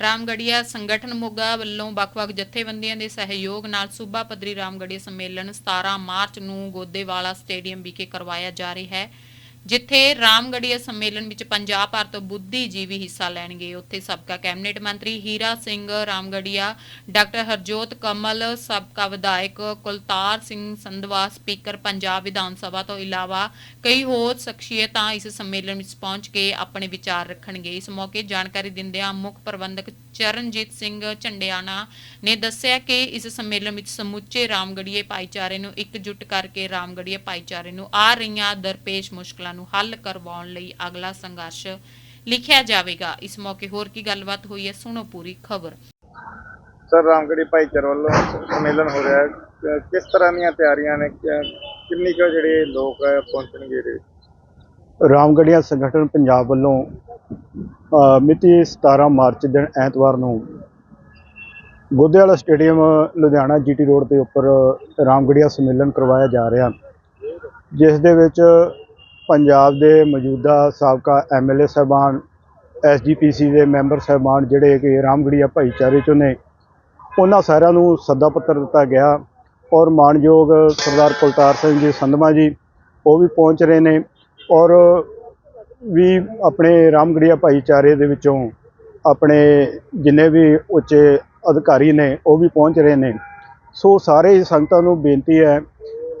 ਰਾਮਗੜੀਆ ਸੰਗਠਨ ਮੋਗਾ ਵੱਲੋਂ ਵੱਖ-ਵੱਖ ਜਥੇਬੰਦੀਆਂ ਦੇ ਸਹਿਯੋਗ ਨਾਲ ਸੂਬਾ ਪੱਧਰੀ ਰਾਮਗੜੀਆ ਸੰਮੇਲਨ 17 ਮਾਰਚ ਨੂੰ ਗੋਦੇਵਾਲਾ ਸਟੇਡੀਅਮ ਵਿਖੇ ਕਰਵਾਇਆ ਜਾ ਰਿਹਾ ਹੈ। ਜਿੱਥੇ ਰਾਮਗੜੀਆ ਸੰਮੇਲਨ ਵਿੱਚ ਪੰਜਾਬ ਭਰ ਤੋਂ ਬੁੱਧੀਜੀਵੀ ਹਿੱਸਾ ਲੈਣਗੇ, ਉੱਥੇ ਸਾਬਕਾ ਕੈਬਨਿਟ ਮੰਤਰੀ ਹੀਰਾ ਸਿੰਘ ਰਾਮਗੜੀਆ ਡਾਕਟਰ ਹਰਜੋਤ ਕਮਲ, ਸਾਬਕਾ ਵਿਧਾਇਕ ਕੁਲਤਾਰ ਸਿੰਘ ਸੰਧਵਾ, ਸਪੀਕਰ ਪੰਜਾਬ ਵਿਧਾਨ ਸਭਾ ਤੋਂ ਇਲਾਵਾ ਕਈ ਹੋਰ ਸ਼ਖਸੀਅਤਾਂ ਇਸ ਸੰਮੇਲਨ ਵਿੱਚ ਪਹੁੰਚ ਕੇ ਆਪਣੇ ਵਿਚਾਰ ਰੱਖਣਗੇ। ਇਸ ਮੌਕੇ ਜਾਣਕਾਰੀ ਦਿੰਦਿਆਂ ਮੁੱਖ ਪ੍ਰਬੰਧਕ ਚਰਨਜੀਤ ਸਿੰਘ ਝੰਡਿਆਣਾ ਨੇ ਦੱਸਿਆ ਕਿ ਇਸ ਸੰਮੇਲਨ ਵਿੱਚ ਸਮੁੱਚੇ ਰਾਮਗੜੀਏ ਭਾਈਚਾਰੇ ਨੂੰ ਇਕਜੁੱਟ ਕਰਕੇ ਰਾਮਗੜੀਏ ਭਾਈਚਾਰੇ ਨੂੰ ਆ ਰਹੀਆਂ ਦਰਪੇਸ਼ ਮੁਸ਼ਕਲਾਂ ਨੂੰ ਹੱਲ ਕਰਵਾਉਣ ਲਈ ਅਗਲਾ ਸੰਘਰਸ਼ ਲਿਖਿਆ ਜਾਵੇਗਾ। ਇਸ ਮੌਕੇ ਹੋਰ ਕੀ ਗੱਲਬਾਤ ਹੋਈ ਹੈ ਸੁਣੋ ਪੂਰੀ ਖਬਰ। ਸਰ ਰਾਮਗੜੀ ਭਾਈਚਾਰੇ ਵੱਲੋਂ ਸੰਮੇਲਨ ਹੋ ਰਿਹਾ ਹੈ। ਕਿਸ ਤਰ੍ਹਾਂ ਦੀਆਂ ਤਿਆਰੀਆਂ ਨੇ? ਕਿੰਨੀ ਕੁ ਜਿਹੜੇ ਲੋਕ ਪਹੁੰਚਣਗੇ ਇਹਦੇ ਵਿੱਚ? ਰਾਮਗੜੀਆ ਸੰਗਠਨ ਪੰਜਾਬ ਵੱਲੋਂ ਮਿਤੀ 17 ਮਾਰਚ ਦਿਨ ਐਤਵਾਰ ਨੂੰ Godewala stadium Ludhiana GT road ਦੇ ਉੱਪਰ ਰਾਮਗੜੀਆ ਸੰਮੇਲਨ ਕਰਵਾਇਆ ਜਾ ਰਿਹਾ। ਜਿਸ ਦੇ ਵਿੱਚ ਪੰਜਾਬ ਦੇ ਮੌਜੂਦਾ ਸਾਬਕਾ ਐਮਐਲਏ ਸਾਹਿਬਾਨ ਐਸਜੀਪੀਸੀ ਦੇ ਮੈਂਬਰ ਸਾਹਿਬਾਨ ਜਿਹੜੇ ਕਿ ਰਾਮਗੜੀਆ ਭਾਈਚਾਰੇ ਚੋਂ ਨੇ, ਉਹਨਾਂ ਸਾਰਿਆਂ ਨੂੰ ਸੱਦਾ ਪੱਤਰ ਦਿੱਤਾ ਗਿਆ ਔਰ ਮਾਨਯੋਗ ਸਰਦਾਰ ਕੁਲਤਾਰ ਸਿੰਘ ਜੀ ਸੰਧਮਾ ਜੀ, ਉਹ ਵੀ ਪਹੁੰਚ ਰਹੇ ਨੇ ਔਰ ਵੀ ਆਪਣੇ ਰਾਮਗੜੀਆ ਭਾਈਚਾਰੇ ਦੇ ਵਿੱਚੋਂ ਆਪਣੇ ਜਿੰਨੇ ਵੀ ਉੱਚੇ ਅਧਿਕਾਰੀ ਨੇ, ਉਹ ਵੀ ਪਹੁੰਚ ਰਹੇ ਨੇ। ਸੋ ਸਾਰੇ ਹੀ ਸੰਗਤਾਂ ਨੂੰ ਬੇਨਤੀ ਹੈ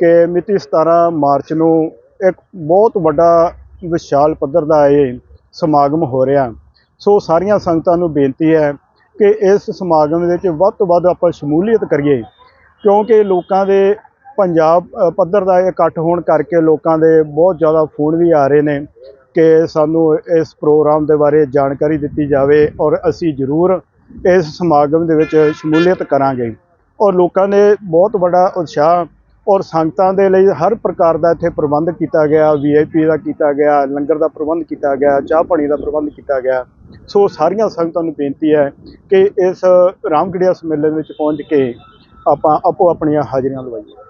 ਕਿ ਮਿਤੀ 17 ਮਾਰਚ ਨੂੰ ਇੱਕ ਬਹੁਤ ਵੱਡਾ ਵਿਸ਼ਾਲ ਪੱਧਰ ਦਾ ਇਹ ਸਮਾਗਮ ਹੋ ਰਿਹਾ। ਸੋ ਸਾਰੀਆਂ ਸੰਗਤਾਂ ਨੂੰ ਬੇਨਤੀ ਹੈ ਕਿ ਇਸ ਸਮਾਗਮ ਦੇ ਵਿੱਚ ਵੱਧ ਤੋਂ ਵੱਧ ਆਪਾਂ ਸ਼ਮੂਲੀਅਤ ਕਰੀਏ, ਕਿਉਂਕਿ ਲੋਕਾਂ ਦੇ ਪੰਜਾਬ ਪੱਧਰ ਦਾ ਇਹ ਇਕੱਠ ਹੋਣ ਕਰਕੇ ਲੋਕਾਂ ਦੇ ਬਹੁਤ ਜ਼ਿਆਦਾ ਫੋਨ ਵੀ ਆ ਰਹੇ ਨੇ ਕਿ ਸਾਨੂੰ ਇਸ ਪ੍ਰੋਗਰਾਮ ਦੇ ਬਾਰੇ ਜਾਣਕਾਰੀ ਦਿੱਤੀ ਜਾਵੇ ਔਰ ਅਸੀਂ ਜ਼ਰੂਰ ਇਸ ਸਮਾਗਮ ਦੇ ਵਿੱਚ ਸ਼ਮੂਲੀਅਤ ਕਰਾਂਗੇ। ਔਰ ਲੋਕਾਂ ਨੇ ਬਹੁਤ ਵੱਡਾ ਉਤਸ਼ਾਹ ਔਰ ਸੰਗਤਾਂ ਦੇ ਲਈ ਹਰ ਪ੍ਰਕਾਰ ਦਾ ਇੱਥੇ ਪ੍ਰਬੰਧ ਕੀਤਾ ਗਿਆ ਵੀਆਈਪੀ ਦਾ ਕੀਤਾ ਗਿਆ ਲੰਗਰ ਦਾ ਪ੍ਰਬੰਧ ਕੀਤਾ ਗਿਆ ਚਾਹ ਪਾਣੀ ਦਾ ਪ੍ਰਬੰਧ ਕੀਤਾ ਗਿਆ। ਸੋ ਸਾਰੀਆਂ ਸੰਗਤਾਂ ਨੂੰ ਬੇਨਤੀ ਹੈ ਕਿ ਇਸ ਰਾਮਗੜੀਆ ਸੰਮੇਲਨ ਵਿੱਚ ਪਹੁੰਚ ਕੇ ਆਪਾਂ ਆਪੋ ਆਪਣੀਆਂ ਹਾਜ਼ਰੀਆਂ ਲਵਾਈਏ।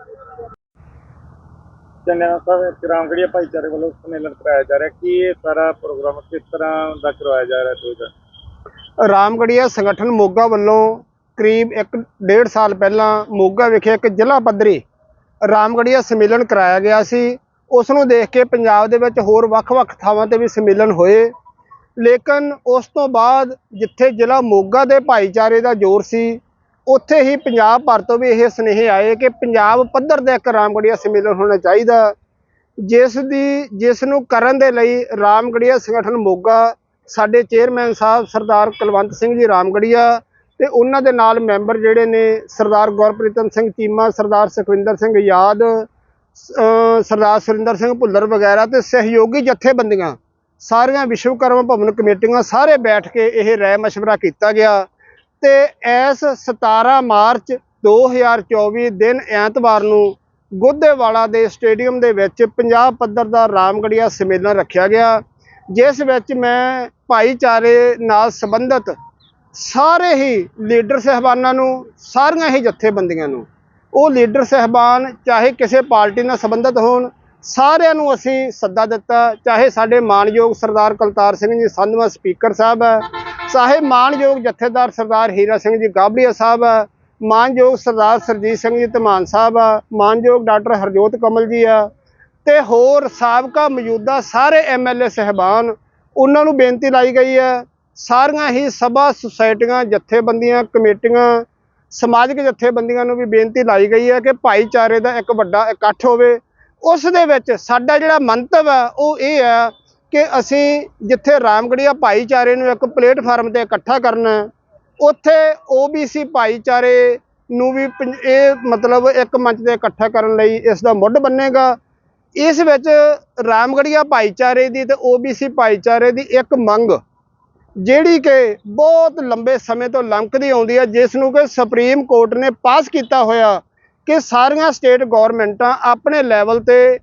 ਚੰਨਿਆ ਸਾਹਿਬ ਰਾਮਗੜੀਆ ਭਾਈਚਾਰੇ ਵੱਲੋਂ ਸੰਮੇਲਨ ਕਰਾਇਆ ਜਾ ਰਿਹਾ। ਕੀ ਇਹ ਸਾਰਾ ਪ੍ਰੋਗਰਾਮ ਕਿਸ ਤਰ੍ਹਾਂ ਦਾ ਕਰਵਾਇਆ ਜਾ ਰਿਹਾ ਦੋਜਾ ਰਾਮਗੜੀਆ ਸੰਗਠਨ ਮੋਗਾ ਵੱਲੋਂ ਕਰੀਬ 1.5 ਸਾਲ ਪਹਿਲਾਂ ਮੋਗਾ ਵਿਖੇ ਇੱਕ ਜ਼ਿਲ੍ਹਾ ਪੱਧਰੀ ਰਾਮਗੜੀਆ ਸੰਮੇਲਨ ਕਰਾਇਆ ਗਿਆ ਸੀ। ਉਸ ਨੂੰ ਦੇਖ ਕੇ ਪੰਜਾਬ ਦੇ ਵਿੱਚ ਹੋਰ ਵੱਖ-ਵੱਖ ਥਾਵਾਂ ਤੇ ਵੀ ਸੰਮੇਲਨ ਹੋਏ। ਲੇਕਿਨ ਉਸ ਤੋਂ ਬਾਅਦ ਜਿੱਥੇ ਜ਼ਿਲ੍ਹਾ ਮੋਗਾ ਦੇ ਭਾਈਚਾਰੇ ਦਾ ਜ਼ੋਰ ਸੀ, ਉੱਥੇ ਹੀ ਪੰਜਾਬ ਭਰ ਤੋਂ ਵੀ ਇਹ ਸੁਨੇਹੇ ਆਏ ਕਿ ਪੰਜਾਬ ਪੱਧਰ ਦਾ ਇੱਕ ਰਾਮਗੜੀਆ ਸੰਮੇਲਨ ਹੋਣਾ ਚਾਹੀਦਾ। ਜਿਸ ਦੀ, ਜਿਸ ਨੂੰ ਕਰਨ ਦੇ ਲਈ ਰਾਮਗੜੀਆ ਸੰਗਠਨ ਮੋਗਾ, ਸਾਡੇ ਚੇਅਰਮੈਨ ਸਾਹਿਬ ਸਰਦਾਰ ਕੁਲਵੰਤ ਸਿੰਘ ਜੀ ਰਾਮਗੜੀਆ ਤੇ ਉਹਨਾਂ ਦੇ ਨਾਲ ਮੈਂਬਰ ਜਿਹੜੇ ਨੇ ਸਰਦਾਰ ਗੁਰਪ੍ਰੀਤਮ ਸਿੰਘ ਚੀਮਾ, ਸਰਦਾਰ ਸੁਖਵਿੰਦਰ ਸਿੰਘ ਯਾਦ ਸਰਦਾਰ ਸੁਰਿੰਦਰ ਸਿੰਘ ਭੁੱਲਰ ਵਗੈਰਾ ਤੇ ਸਹਿਯੋਗੀ ਜਥੇਬੰਦੀਆਂ, ਸਾਰੀਆਂ ਵਿਸ਼ਵਕਰਮਾ ਭਵਨ ਕਮੇਟੀਆਂ ਸਾਰੇ ਬੈਠ ਕੇ ਇਹ ਰਾਏ ਮਸ਼ਵਰਾ ਕੀਤਾ ਗਿਆ ਤੇ ਇਸ 17 ਮਾਰਚ 2024 ਦਿਨ ਐਤਵਾਰ ਨੂੰ ਗੋਦੇਵਾਲਾ ਦੇ ਸਟੇਡੀਅਮ ਦੇ ਵਿੱਚ ਪੰਜਾਬ ਪੱਧਰ ਦਾ ਰਾਮਗੜੀਆ ਸੰਮੇਲਨ ਰੱਖਿਆ ਗਿਆ, ਜਿਸ ਵਿੱਚ ਮੈਂ ਭਾਈਚਾਰੇ ਨਾਲ ਸੰਬੰਧਿਤ ਸਾਰੇ ਹੀ ਲੀਡਰ ਸਹਿਬਾਨਾਂ ਨੂੰ, ਸਾਰੀਆਂ ਹੀ ਜਥੇਬੰਦੀਆਂ ਨੂੰ, ਉਹ ਲੀਡਰ ਸਹਿਬਾਨ ਚਾਹੇ ਕਿਸੇ ਪਾਰਟੀ ਨਾਲ ਸੰਬੰਧਿਤ ਹੋਣ, ਸਾਰਿਆਂ ਨੂੰ ਅਸੀਂ ਸੱਦਾ ਦਿੱਤਾ। ਚਾਹੇ ਸਾਡੇ ਮਾਨਯੋਗ ਸਰਦਾਰ ਕੁਲਤਾਰ ਸਿੰਘ ਜੀ ਸੰਧਵਾ ਸਪੀਕਰ ਸਾਹਿਬ ਹੈ, ਚਾਹੇ ਮਾਨਯੋਗ ਜਥੇਦਾਰ ਸਰਦਾਰ ਹੀਰਾ ਸਿੰਘ ਜੀ ਗਾਬੜੀਆ ਸਾਹਿਬ ਹੈ, ਮਾਨਯੋਗ ਸਰਦਾਰ ਸਰਜੀਤ ਸਿੰਘ ਜੀ ਧਮਾਨ ਸਾਹਿਬ ਆ ਮਾਨਯੋਗ ਡਾਕਟਰ ਹਰਜੋਤ ਕਮਲ ਜੀ ਆ ਤੇ ਹੋਰ ਸਾਬਕਾ ਮੌਜੂਦਾ ਸਾਰੇ ਐਮਐਲਏ ਸਹਿਬਾਨ, ਉਹਨਾਂ ਨੂੰ ਬੇਨਤੀ ਲਾਈ ਗਈ ਹੈ ਸਾਰੀਆਂ ਹੀ ਸਭਾ ਸੁਸਾਇਟੀਆਂ ਜਥੇਬੰਦੀਆਂ ਕਮੇਟੀਆਂ ਸਮਾਜਿਕ ਜਥੇਬੰਦੀਆਂ ਨੂੰ ਵੀ ਬੇਨਤੀ ਲਾਈ ਗਈ ਹੈ ਕਿ ਭਾਈਚਾਰੇ ਦਾ ਇੱਕ ਵੱਡਾ ਇਕੱਠ ਹੋਵੇ। ਉਸ ਦੇ ਵਿੱਚ ਸਾਡਾ ਜਿਹੜਾ ਮੰਤਵ ਹੈ ਉਹ ਇਹ ਹੈ ਕਿ ਅਸੀਂ ਜਿੱਥੇ ਰਾਮਗੜੀਆ ਭਾਈਚਾਰੇ ਨੂੰ ਇੱਕ ਪਲੇਟਫਾਰਮ ਤੇ ਇਕੱਠਾ ਕਰਨਾ ਹੈ, ਉੱਥੇ OBC ਭਾਈਚਾਰੇ ਨੂੰ ਵੀ ਪੰ- ਇਹ ਮਤਲਬ ਇੱਕ ਮੰਚ ਤੇ ਇਕੱਠਾ ਕਰਨ ਲਈ ਇਸ ਦਾ ਮੁੱਢ ਬੰਨੇਗਾ। ਇਸ ਵਿੱਚ ਰਾਮਗੜੀਆ ਭਾਈਚਾਰੇ ਦੀ ਤੇ OBC ਭਾਈਚਾਰੇ ਦੀ ਇੱਕ ਮੰਗ ਜਿਹੜੀ ਕਿ ਬਹੁਤ ਲੰਬੇ ਸਮੇਂ ਤੋਂ ਲੰਕਦੀ ਆਉਂਦੀ ਹੈ, ਜਿਸ ਨੂੰ ਕਿ ਸੁਪਰੀਮ ਕੋਰਟ ਨੇ ਪਾਸ ਕੀਤਾ ਹੋਇਆ ਕਿ ਸਾਰੀਆਂ ਸਟੇਟ ਗਵਰਨਮੈਂਟਾਂ ਆਪਣੇ ਲੈਵਲ ਤੇ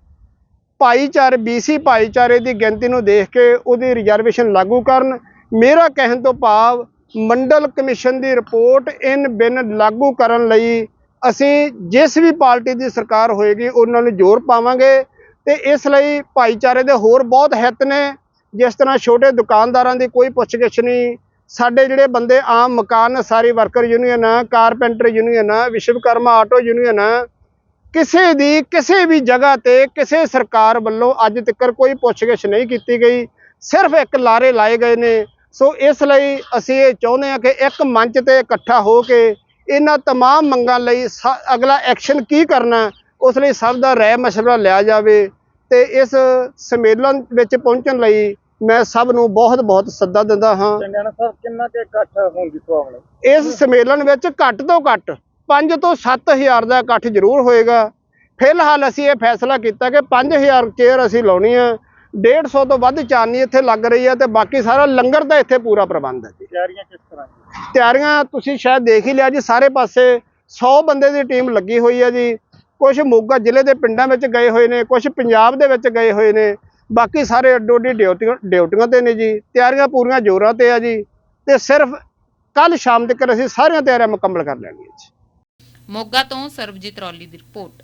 ਭਾਈਚਾਰੇ BC ਭਾਈਚਾਰੇ ਦੀ ਗਿਣਤੀ ਨੂੰ ਦੇਖ ਕੇ ਉਹਦੀ ਰਿਜ਼ਰਵੇਸ਼ਨ ਲਾਗੂ ਕਰਨ। ਮੇਰਾ ਕਹਿਣ ਤੋਂ ਭਾਵ ਮੰਡਲ ਕਮਿਸ਼ਨ ਦੀ ਰਿਪੋਰਟ ਇਨ ਬਿਨ ਲਾਗੂ ਕਰਨ ਲਈ ਅਸੀਂ ਜਿਸ ਵੀ ਪਾਰਟੀ ਦੀ ਸਰਕਾਰ ਹੋਏਗੀ, ਉਹਨਾਂ ਨੂੰ ਜ਼ੋਰ ਪਾਵਾਂਗੇ ਤੇ ਇਸ ਲਈ ਭਾਈਚਾਰੇ ਦੇ ਹੋਰ ਬਹੁਤ ਹਿੱਤ ਨੇ। ਜਿਸ ਤਰ੍ਹਾਂ ਛੋਟੇ ਦੁਕਾਨਦਾਰਾਂ ਦੀ ਕੋਈ ਪੁੱਛਗਿੱਛ ਨਹੀਂ ਸਾਡੇ ਜਿਹੜੇ ਬੰਦੇ ਆਮ ਮਕਾਨ ਸਾਰੀ worker union carpenter union Vishwakarma auto union ਕਿਸੇ ਦੀ ਕਿਸੇ ਵੀ ਜਗ੍ਹਾ ਤੇ ਕਿਸੇ ਸਰਕਾਰ ਵੱਲੋਂ ਅੱਜ ਤੱਕ ਕੋਈ ਪੁੱਛਗਿੱਛ ਨਹੀਂ ਕੀਤੀ ਗਈ ਸਿਰਫ ਇੱਕ ਲਾਰੇ ਲਾਏ ਗਏ ਨੇ ਸੋ ਇਸ ਲਈ ਅਸੀਂ ਇਹ ਚਾਹੁੰਦੇ ਹਾਂ ਕਿ ਇੱਕ ਮੰਚ ਤੇ ਇਕੱਠਾ ਹੋ ਕੇ ਇਹਨਾਂ तमाम ਮੰਗਾਂ ਲਈ ਸ- ਅਗਲਾ ਐਕਸ਼ਨ ਕੀ ਕਰਨਾ ਉਸ ਲਈ ਸਭ ਦਾ ਰਾਏ ਮਸ਼ਵਰਾ ਲਿਆ ਜਾਵੇ ਤੇ ਇਸ ਸੰਮੇਲਨ ਵਿੱਚ ਪਹੁੰਚਣ ਲਈ ਮੈਂ ਸਭ ਨੂੰ ਬਹੁਤ ਬਹੁਤ ਸੱਦਾ ਦਿੰਦਾ ਹਾਂ। ਚੰਡਿਆਣਾ ਸਾਹਿਬ ਕਿੰਨਾ ਕੁ ਇਕੱਠ ਹੋਣ ਦੀ ਸੰਭਾਵਨਾ ਇਸ ਸੰਮੇਲਨ ਵਿੱਚ ਘੱਟ ਤੋਂ ਘੱਟ 5 ਤੋਂ 7000 ਦਾ ਇਕੱਠ ਜ਼ਰੂਰ ਹੋਏਗਾ। ਫਿਲਹਾਲ ਅਸੀਂ ਇਹ ਫੈਸਲਾ ਕੀਤਾ ਕਿ 5000 ਚੇਅਰ ਅਸੀਂ ਲਾਉਣੀ ਆ। 150 ਤੋਂ ਵੱਧ ਚਾਨੀ ਇੱਥੇ ਲੱਗ ਰਹੀ ਹੈ ਤੇ ਬਾਕੀ ਸਾਰਾ ਲੰਗਰ ਦਾ ਇੱਥੇ ਪੂਰਾ ਪ੍ਰਬੰਧ ਹੈ ਜੀ। ਤਿਆਰੀਆਂ ਕਿਸ ਤਰ੍ਹਾਂ ਦੀਆਂ? ਤਿਆਰੀਆਂ ਤੁਸੀਂ ਸ਼ਾਇਦ ਦੇਖ ਹੀ ਲਿਆ ਜੀ ਸਾਰੇ ਪਾਸੇ 100 ਬੰਦੇ ਦੀ ਟੀਮ ਲੱਗੀ ਹੋਈ ਹੈ ਜੀ। ਕੁਝ ਮੋਗਾ ਜ਼ਿਲ੍ਹੇ ਦੇ ਪਿੰਡਾਂ ਵਿੱਚ ਗਏ ਹੋਏ ਨੇ ਕੁਝ ਪੰਜਾਬ ਦੇ ਵਿੱਚ ਗਏ ਹੋਏ ਨੇ। ਬਾਕੀ ਸਾਰੇ ਅੱਡੋ ਅੱਡੀ ਡਿਊਟੀਆਂ ਡਿਊਟੀਆਂ ਤੇ ਨੇ ਜੀ, ਤਿਆਰੀਆਂ ਪੂਰੀਆਂ ਜ਼ੋਰਾਂ ਤੇ ਆ ਜੀ, ਤੇ ਸਿਰਫ ਕੱਲ ਸ਼ਾਮ ਤੱਕ ਅਸੀਂ ਸਾਰੀਆਂ ਤਿਆਰੀਆਂ ਮੁਕੰਮਲ ਕਰ ਲੈਣੀਆਂ ਜੀ। ਮੋਗਾ ਤੋਂ ਸਰਬਜੀਤ ਰੌਲੀ ਦੀ ਰਿਪੋਰਟ।